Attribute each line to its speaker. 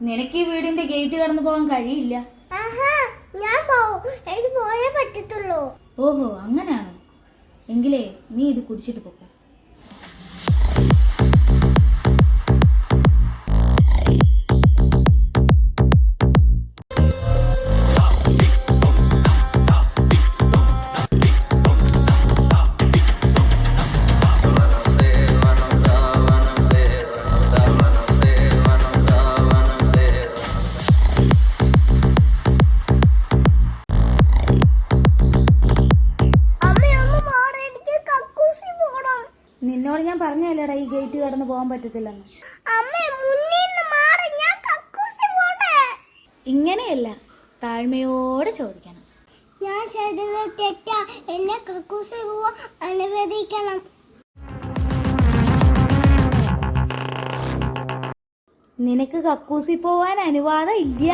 Speaker 1: നിനക്ക് ഈ വീടിന്റെ ഗേറ്റ് കടന്നു പോകാൻ കഴിയില്ല.
Speaker 2: ഞാൻ പോവും. എനിക്ക് പോയേ പറ്റത്തുള്ളൂ.
Speaker 1: ഓഹോ അങ്ങനെയാണോ എങ്കിലേ നീ ഇത് കുടിച്ചിട്ട് പോക്കോ. നിന്നോട് ഞാൻ പറഞ്ഞല്ലേടാ ഈ ഗേറ്റ് കടന്ന് പോകാൻ പറ്റത്തില്ലെന്ന്. ഇങ്ങനെയല്ല താഴ്മയോടെ ചോദിക്കണം.
Speaker 2: ഞാൻ ചെയ്തത് തെറ്റാ. എന്നെ പോവാൻ അനുവദിക്കണം.
Speaker 1: നിനക്ക് കക്കൂസി പോവാൻ അനുവാദം ഇല്ല.